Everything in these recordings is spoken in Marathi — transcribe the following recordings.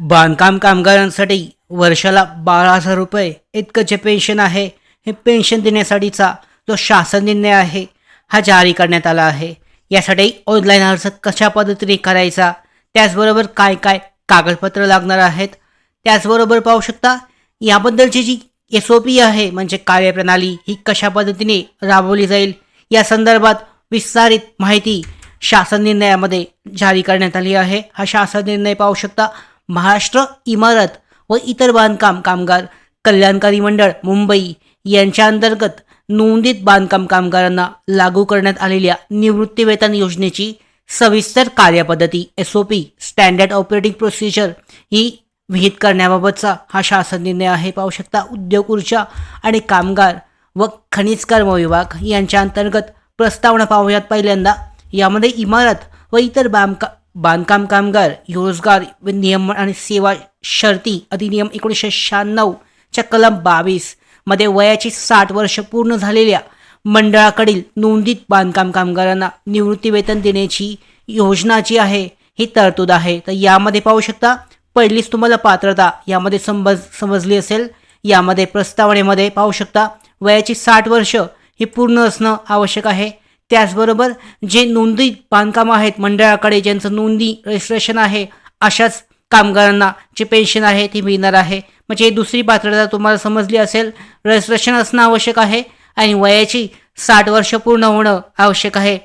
बांधकाम कामगारांसाठी वर्षाला बारा हजार रुपये इतकं जे पेन्शन आहे. हे पेन्शन देण्यासाठीचा जो शासन निर्णय आहे हा जारी करण्यात आला आहे. यासाठी ऑनलाईन अर्ज कशा पद्धतीने करायचा त्याचबरोबर काय काय कागदपत्र लागणार आहेत त्याचबरोबर पाहू शकता याबद्दलची जी एस ओ पी आहे म्हणजे कार्यप्रणाली ही कशा पद्धतीने राबवली जाईल या संदर्भात विस्तारित माहिती शासन निर्णयामध्ये जारी करण्यात आली आहे. हा शासन निर्णय पाहू शकता महाराष्ट्र इमारत व इतर बांधकाम कामगार कल्याणकारी मंडळ मुंबई यांच्या अंतर्गत नोंदित बांधकाम कामगारांना लागू करण्यात आलेल्या निवृत्तीवेतन योजनेची सविस्तर कार्यपद्धती S O P standard operating procedure ही विहित करण्याबाबतचा हा शासन निर्णय आहे. पाहू शकता उद्योग ऊर्जा आणि कामगार व खनिज कर्म विभाग यांच्या अंतर्गत प्रस्तावना पाहूयात पहिल्यांदा. यामध्ये इमारत व इतर बांधका बांधकाम कामगार रोजगार व नियमन आणि सेवा शर्ती अधिनियम एकोणीसशे शहाण्णवच्या कलम बावीसमध्ये वयाची साठ वर्ष पूर्ण झालेल्या मंडळाकडील नोंदीत बांधकाम कामगारांना निवृत्तीवेतन देण्याची योजना जी आहे ही तरतूद आहे. तर यामध्ये पाहू शकता पहिलीच तुम्हाला पात्रता यामध्ये समज समजली असेल. यामध्ये प्रस्तावनेमध्ये पाहू शकता वयाची साठ वर्ष ही पूर्ण असणं आवश्यक आहे. त्याचबरोबर जे नोंदी बांधकाम आहेत मंडळाकडे ज्यांचं नोंदी रजिस्ट्रेशन आहे अशाच कामगारांना जे पेन्शन आहे ती मिळणार आहे. म्हणजे दुसरी पात्रता तुम्हाला समजली असेल रजिस्ट्रेशन असणं आवश्यक आहे आणि वयाची साठ वर्ष पूर्ण होणं आवश्यक आहे.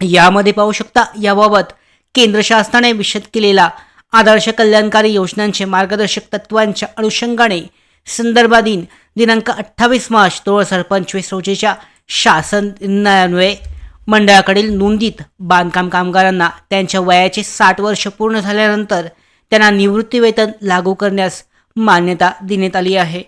यामध्ये पाहू शकता याबाबत केंद्र शासनाने विशद केलेला आदर्श कल्याणकारी योजनांचे मार्गदर्शक तत्वांच्या अनुषंगाने संदर्भाधीन दिनांक अठ्ठावीस मार्च दोन हजार पंचवीस रोजीच्या शासन निर्णयान्वये मंडळाकडील नोंदीत बांधकाम कामगारांना त्यांच्या वयाचे साठ वर्ष पूर्ण झाल्यानंतर त्यांना निवृत्तीवेतन लागू करण्यास मान्यता देण्यात आली आहे.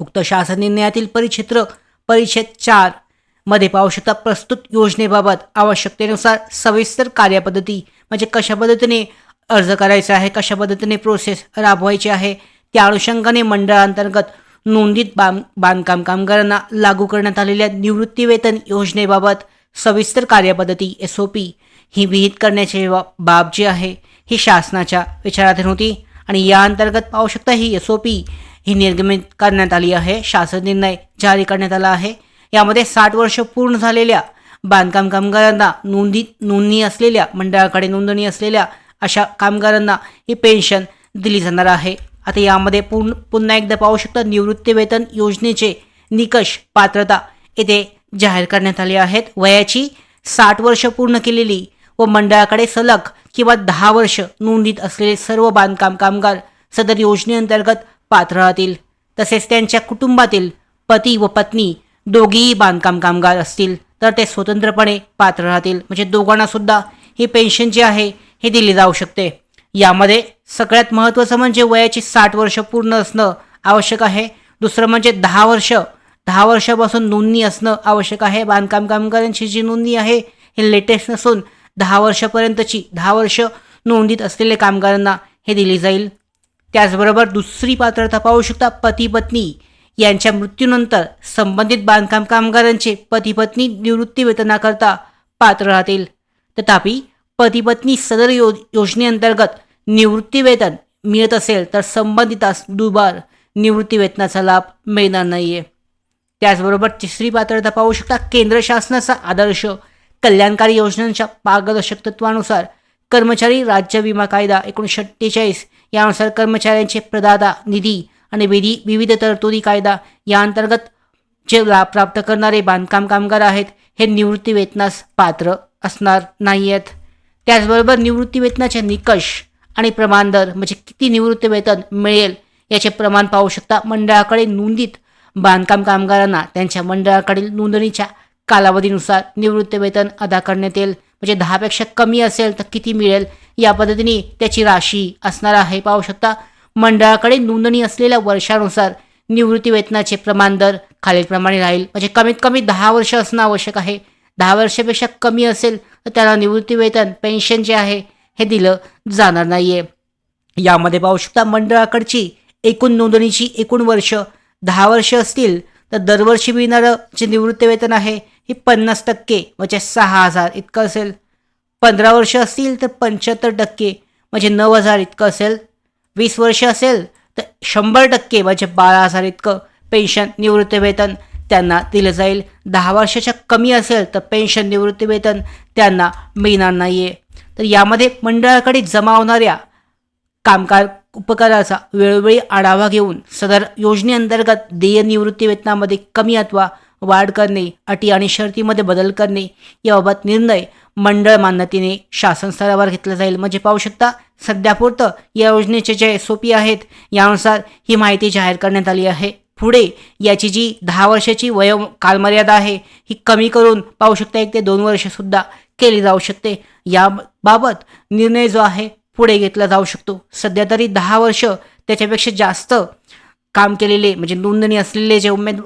उक्त शासन निर्णयातील परिक्षेत्र परिच्छेद चारमध्ये पाहू शकता प्रस्तुत योजनेबाबत आवश्यकतेनुसार सविस्तर कार्यपद्धती म्हणजे कशा पद्धतीने अर्ज करायचा आहे कशा पद्धतीने प्रोसेस राबवायची आहे त्या अनुषंगाने मंडळांतर्गत नोंदीत बां बांधकाम कामगारांना लागू करण्यात आलेल्या निवृत्तीवेतन योजनेबाबत सविस्तर कार्यपद्धती एस ओ पी ही विहित करण्याची बाब जी आहे ही शासनाच्या विचाराधीन होती. आणि या अंतर्गत पाहू शकता ही एस ओ पी ही निर्गमित करण्यात आली आहे शासन निर्णय जारी करण्यात आला आहे. यामध्ये साठ वर्ष पूर्ण झालेल्या बांधकाम कामगारांना नोंदी नोंदणी असलेल्या मंडळाकडे नोंदणी असलेल्या अशा कामगारांना ही पेन्शन दिली जाणार आहे. आता यामध्ये पूर्ण पुन्हा एकदा पाहू शकता निवृत्ती वेतन योजनेचे निकष पात्रता येथे जाहीर करण्यात आले आहेत. वयाची साठ वर्ष पूर्ण केलेली व मंडळाकडे सलग किंवा दहा वर्ष नोंदीत असलेले सर्व बांधकाम कामगार सदर योजनेअंतर्गत पात्र राहतील. तसेच त्यांच्या कुटुंबातील पती व पत्नी दोघेही बांधकाम कामगार असतील तर ते स्वतंत्रपणे पात्र राहतील. म्हणजे दोघांना सुद्धा ही पेन्शन जी आहे ही दिली जाऊ शकते. यामध्ये सगळ्यात महत्त्वाचं म्हणजे वयाची साठ वर्ष पूर्ण असणं आवश्यक आहे. दुसरं म्हणजे दहा वर्ष. दहा वर्षापासून नोंदणी असणं आवश्यक आहे. बांधकाम कामगारांची जी नोंदणी आहे हे लेटेस्ट नसून दहा वर्षापर्यंतची दहा वर्ष नोंदीत असलेले कामगारांना हे दिली जाईल. त्याचबरोबर दुसरी पात्रता पाहू शकता पती पत्नी यांच्या मृत्यूनंतर संबंधित बांधकाम कामगारांचे पती पत्नी निवृत्ती वेतनाकरता पात्र राहतील. तथापि पती पत्नी सदर यो योजनेअंतर्गत निवृत्तीवेतन मिळत असेल तर संबंधितास दुबार निवृत्तीवेतनाचा लाभ मिळणार नाही आहे त्याचबरोबर तिसरी पात्रता पाहू शकता केंद्र शासनाचा आदर्श कल्याणकारी योजनांच्या मार्गदर्शक तत्वानुसार कर्मचारी राज्य विमा कायदा एकोणीसशे अठ्ठेचाळीस यानुसार कर्मचाऱ्यांचे प्रदाता निधी आणि विधी विविध तरतुदी कायदा या अंतर्गत जे लाभ प्राप्त करणारे बांधकाम कामगार आहेत हे निवृत्तीवेतनास पात्र असणार नाही आहेत त्याचबरोबर निवृत्तीवेतनाचे निकष आणि प्रमाण दर म्हणजे किती निवृत्ती वेतन मिळेल याचे प्रमाण पाहू शकता मंडळाकडे नोंदीत बांधकाम कामगारांना. त्यांच्या मंडळाकडील नोंदणीच्या कालावधीनुसार निवृत्ती वेतन अदा करण्यात येईल. म्हणजे दहापेक्षा कमी असेल तर किती मिळेल या पद्धतीने त्याची राशी असणार आहे. पाहू शकता मंडळाकडे नोंदणी असलेल्या वर्षानुसार निवृत्ती वेतनाचे प्रमाण दर खालीलप्रमाणे राहील. म्हणजे कमीत कमी दहा वर्ष असणं आवश्यक आहे. दहा वर्षापेक्षा कमी असेल तर त्याला निवृत्ती वेतन पेन्शन जे आहे हे दिलं जाणार नाही आहे यामध्ये पाहू शकता मंडळाकडची एकूण नोंदणीची एकूण वर्ष दहा वर्ष असतील तर दरवर्षी मिळणारं जे निवृत्ती वेतन आहे हे पन्नास टक्के म्हणजे सहा हजार इतकं असेल. पंधरा वर्ष असतील तर पंच्याहत्तर टक्के म्हणजे नऊ हजार इतकं असेल. वीस वर्ष असेल तर शंभर टक्के म्हणजे बारा हजार इतकं पेन्शन निवृत्तीवेतन त्यांना दिलं जाईल. दहा वर्षाच्या कमी असेल तर पेन्शन निवृत्तीवेतन त्यांना मिळणार नाही आहे तर यामध्ये मंडळाकडे जमा होणाऱ्या कामकाज उपकाराचा वेळोवेळी आढावा घेऊन सदर योजनेअंतर्गत देय निवृत्ती वेतनामध्ये कमी अथवा वाढ करणे अटी आणि शर्तीमध्ये बदल करणे याबाबत निर्णय मंडळ मान्यतेने शासन स्तरावर घेतला जाईल. म्हणजे पाहू शकता सध्यापुरतं या योजनेचे जे एस ओ पी आहेत यानुसार ही माहिती जाहीर करण्यात आली आहे. पुढे याची जी दहा वर्षाची वय कालमर्यादा आहे ही कमी करून पाहू शकता एक ते दोन वर्षसुद्धा केली जाऊ शकते. याबाबत निर्णय जो आहे पुढे घेतला जाऊ शकतो. सध्या तरी दहा वर्ष त्याच्यापेक्षा जास्त काम केलेले म्हणजे नोंदणी असलेले जे उमेद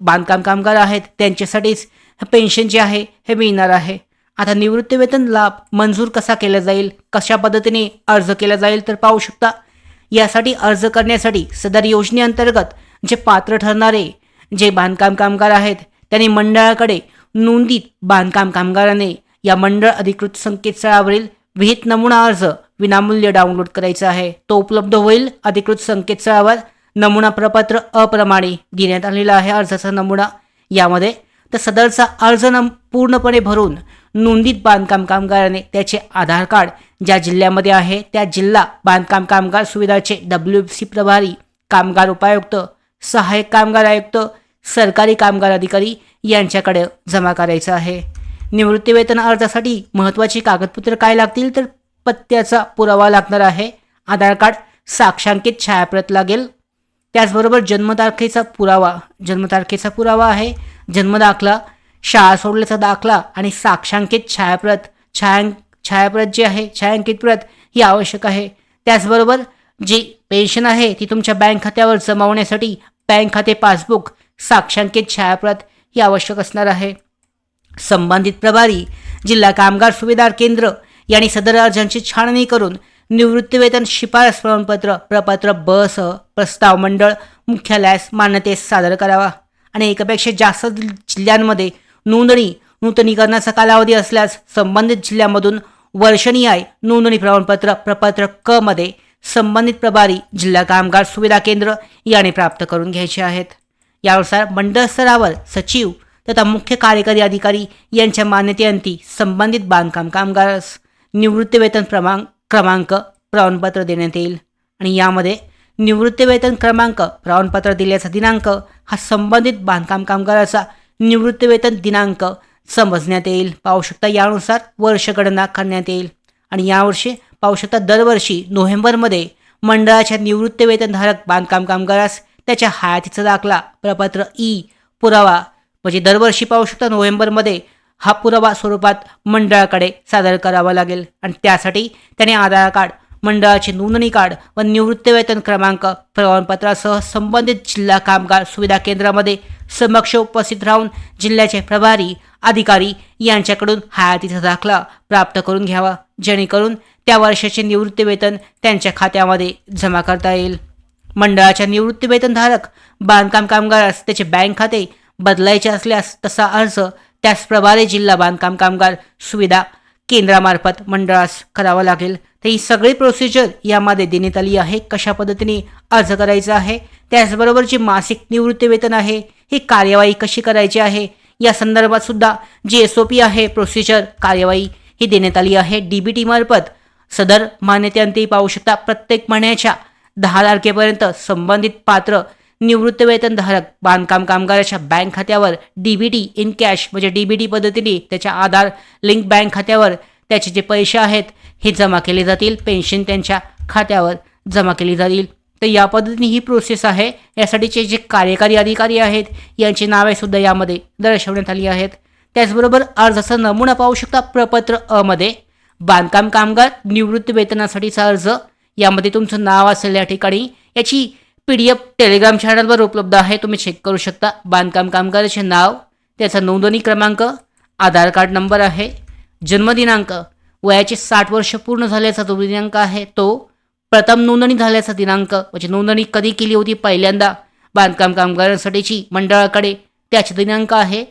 बांधकाम कामगार आहेत त्यांच्यासाठीच पेन्शन जे आहे हे मिळणार आहे. आता निवृत्तीवेतन लाभ मंजूर कसा केला जाईल कशा पद्धतीने अर्ज केला जाईल तर पाहू शकता. यासाठी अर्ज करण्यासाठी सदर योजनेअंतर्गत जे पात्र ठरणारे जे बांधकाम कामगार आहेत त्यांनी मंडळाकडे नोंदीत बांधकाम कामगाराने या मंडळ अधिकृत संकेतस्थळावरील विहित नमुना अर्ज विनामूल्य डाउनलोड करायचा आहे. तो उपलब्ध होईल. अधिकृत संकेतस्थळावर नमुना प्रपत्र अप्रमाणे देण्यात आलेला आहे अर्जाचा नमुना. यामध्ये तर सदरचा अर्ज नम पूर्णपणे भरून नोंदीत बांधकाम कामगाराने त्याचे आधार कार्ड ज्या जिल्ह्यामध्ये आहे त्या जिल्हा बांधकाम कामगार सुविधाचे डब्ल्यू सी प्रभारी कामगार उपायुक्त सहाय्यक कामगार आयुक्त सरकारी कामगार अधिकारी यांच्याकडे जमा करायचं आहे. निवृत्तीवेतन अर्जासाठी महत्त्वाची कागदपत्रं काय लागतील तर पत्त्याचा पुरावा लागणार आहे. आधार कार्ड साक्षांकित छायाप्रत लागेल. त्याचबरोबर जन्मतारखेचा पुरावा जन्मतारखेचा पुरावा आहे. जन्मदाखला शाळा सोडल्याचा दाखला आणि साक्षांकित छायाप्रत छायां छायाप्रत जी आहे छायांकित प्रत ही आवश्यक आहे. त्याचबरोबर जी पेन्शन आहे ती तुमच्या बँक खात्यावर जमावण्यासाठी बँक खाते पासबुक साक्षांकित छायाप्रत ही आवश्यक असणार आहे. संबंधित प्रभारी जिल्हा कामगार सुविधा केंद्र यांनी सदर अर्जांची छाननी करून निवृत्तीवेतन शिफारस प्रमाणपत्र प्रपत्र बस प्रस्ताव मंडळ मुख्यालयास मान्यतेस सादर करावा आणि एकापेक्षा जास्त जिल्ह्यांमध्ये नोंदणी नूतनीकरणाचा कालावधी असल्यास संबंधित जिल्ह्यामधून वर्षनिहाय नोंदणी प्रमाणपत्र प्रपत्र क मध्ये संबंधित प्रभारी जिल्हा कामगार सुविधा केंद्र याने प्राप्त करून घ्यायचे आहेत. यानुसार मंडळ स्तरावर सचिव तथा मुख्य कार्यकारी अधिकारी यांच्या मान्यतेअंती संबंधित बांधकाम कामगारास निवृत्तीवेतन क्रमांक क्रमांक प्रमाणपत्र देण्यात येईल. आणि यामध्ये निवृत्तीवेतन क्रमांक प्रमाणपत्र दिल्याचा दिनांक हा संबंधित बांधकाम कामगाराचा निवृत्तीवेतन दिनांक समजण्यात येईल. पाहू शकता यानुसार वर्षगणना करण्यात येईल. आणि यावर्षी पाहू शकता दरवर्षी नोव्हेंबरमध्ये मंडळाच्या निवृत्तीवेतनधारक बांधकाम कामगारास त्याच्या हयातीचा दाखला प्रपत्र ई पुरावा म्हणजे दरवर्षी पाहू शकता नोव्हेंबरमध्ये हा पुरावा स्वरूपात मंडळाकडे सादर करावा लागेल. आणि त्यासाठी त्याने आधार कार्ड मंडळाचे नोंदणी कार्ड व निवृत्तीवेतन क्रमांक प्रमाणपत्रासह संबंधित जिल्हा कामगार सुविधा केंद्रामध्ये समक्ष उपस्थित राहून जिल्ह्याचे प्रभारी अधिकारी यांच्याकडून हयातीचा दाखला प्राप्त करून घ्यावा जेणेकरून त्या वर्षाचे निवृत्तीवेतन त्यांच्या खात्यामध्ये जमा करता येईल. मंडळाच्या निवृत्तीवेतनधारक बांधकाम कामगारास त्याचे बँक खाते बदलायचे असल्यास तसा अर्ज त्याचप्रमाणे जिल्हा बांधकाम कामगार सुविधा केंद्रामार्फत मंडळास करावा लागेल. तर ही सगळी प्रोसिजर यामध्ये देण्यात आली आहे. कशा पद्धतीने अर्ज करायचा आहे? त्याचबरोबर जी मासिक निवृत्ती वेतन आहे ही कार्यवाही कशी करायची आहे? या संदर्भात सुद्धा जी एस ओ पी आहे प्रोसिजर कार्यवाही ही देण्यात आली आहे. डी बी टी मार्फत सदर मान्यतेअंती पाहू शकता. प्रत्येक महिन्याच्या दहा तारखेपर्यंत संबंधित पात्र निवृत्तीवेतनधारक बांधकाम कामगाराच्या बँक खात्यावर डी बी इन कॅश म्हणजे डी बी पद्धतीने त्याच्या आधार लिंक बँक खात्यावर त्याचे जे पैसे आहेत हे जमा केले जातील. पेन्शन त्यांच्या खात्यावर जमा केली जाईल तर या पद्धतीने ही प्रोसेस आहे. यासाठीचे जे कार्यकारी अधिकारी आहेत यांची नावे सुद्धा यामध्ये दर्शवण्यात आली आहेत. त्याचबरोबर अर्जाचा नमुना पाहू शकता प्रपत्र अमध्ये मध्ये. बांधकाम कामगार निवृत्ती वेतनासाठीचा अर्ज यामध्ये तुमचं नाव असेल या ठिकाणी. याची पी डी एफ टेलिग्राम चॅनलवर उपलब्ध आहे. तुम्ही चेक करू शकता. बांधकाम कामगाराचे नाव त्याचा नोंदणी क्रमांक आधार कार्ड नंबर आहे. जन्मदिनांक वयाचे साठ वर्ष पूर्ण झाल्याचा जो दिनांक आहे तो प्रथम नोंदणी झाल्याचा दिनांक म्हणजे नोंदणी कधी केली होती पहिल्यांदा बांधकाम कामगारांसाठीची मंडळाकडे त्याचे दिनांक आहे.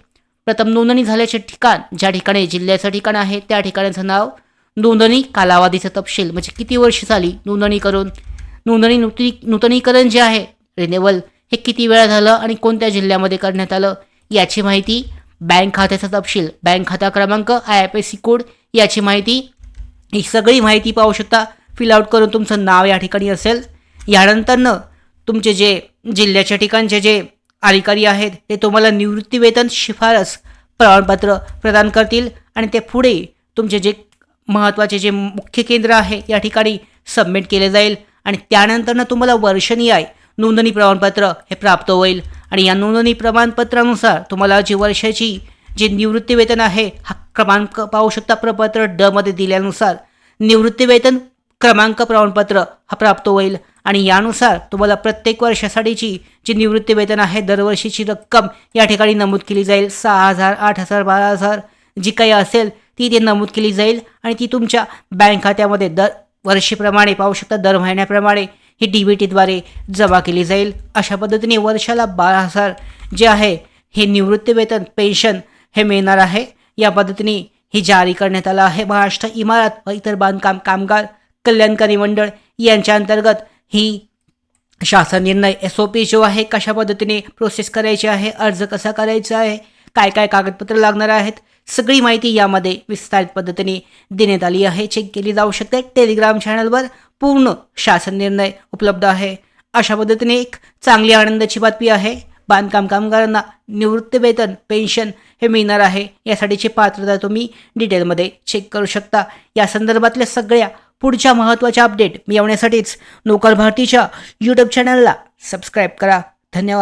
प्रथम नोंदणी झाल्याचे ठिकाण ज्या ठिकाणी जिल्ह्याचं ठिकाण आहे त्या ठिकाणाचं नाव नोंदणी कालावधीचा तपशील म्हणजे किती वर्ष झाली नोंदणी करून नोंदणी नूतनी नूतनीकरण जे आहे रिनेवल हे किती वेळा झालं आणि कोणत्या जिल्ह्यामध्ये करण्यात आलं याची माहिती बँक खात्याचा तपशील बँक खाता क्रमांक I F S C code याची माहिती ही सगळी माहिती पाहू शकता. फिलआउट करून तुमचं नाव या ठिकाणी असेल. यानंतरनं तुमचे जे जिल्ह्याच्या ठिकाणचे जे अधिकारी आहेत ते तुम्हाला निवृत्तीवेतन शिफारस प्रमाणपत्र प्रदान करतील आणि ते पुढे तुमचे जे महत्त्वाचे जे मुख्य केंद्र आहे या ठिकाणी सबमिट केले जाईल. आणि त्यानंतरनं तुम्हाला वर्षनिहाय नोंदणी प्रमाणपत्र हे प्राप्त होईल. आणि या नोंदणी प्रमाणपत्रानुसार तुम्हाला जी वर्षाची जे निवृत्तीवेतन आहे हा क्रमांक पाहू शकता. प्रपत्र ड मध्ये दिल्यानुसार निवृत्तीवेतन क्रमांक प्रमाणपत्र हा प्राप्त होईल. आणि यानुसार तुम्हाला प्रत्येक वर्षासाठीची जी निवृत्तीवेतन आहे दरवर्षीची रक्कम या ठिकाणी नमूद केली जाईल. सहा हजार आठ हजार बारा हजार जी काही असेल ती ते नमूद केली जाईल. आणि ती तुमच्या बँक खात्यामध्ये दर वर्षीप्रमाणे पाहू शकता दर महिन्याप्रमाणे ही डी बी टीद्वारे जमा केली जाईल. अशा पद्धतीने वर्षाला बारा हजार जे आहे हे निवृत्तीवेतन पेन्शन हे मिळणार आहे. या पद्धतीने ही जारी करण्यात आलं आहे. महाराष्ट्र इमारत व इतर बांधकाम कामगार कल्याणकारी मंडळ यांच्या अंतर्गत ही शासन निर्णय एस ओ पी जो आहे कशा पद्धतीने प्रोसेस करायची आहे अर्ज कसा करायचा आहे काय काय कागदपत्र लागणार आहेत सगळी माहिती यामध्ये विस्तारित पद्धतीने देण्यात आली आहे. चेक केली जाऊ शकते. टेलिग्राम चॅनलवर पूर्ण शासन निर्णय उपलब्ध आहे. अशा पद्धतीने एक चांगली आनंदाची बातमी आहे. बांधकाम कामगारांना निवृत्तीवेतन पेन्शन हे मिळणार आहे. यासाठीची पात्रता तुम्ही डिटेलमध्ये चेक करू शकता. या संदर्भातल्या सगळ्या पुढच्या महत्त्वाच्या अपडेट मिळवण्यासाठीच नोकर भारतीच्या यूट्यूब चॅनलला सबस्क्राईब करा. धन्यवाद.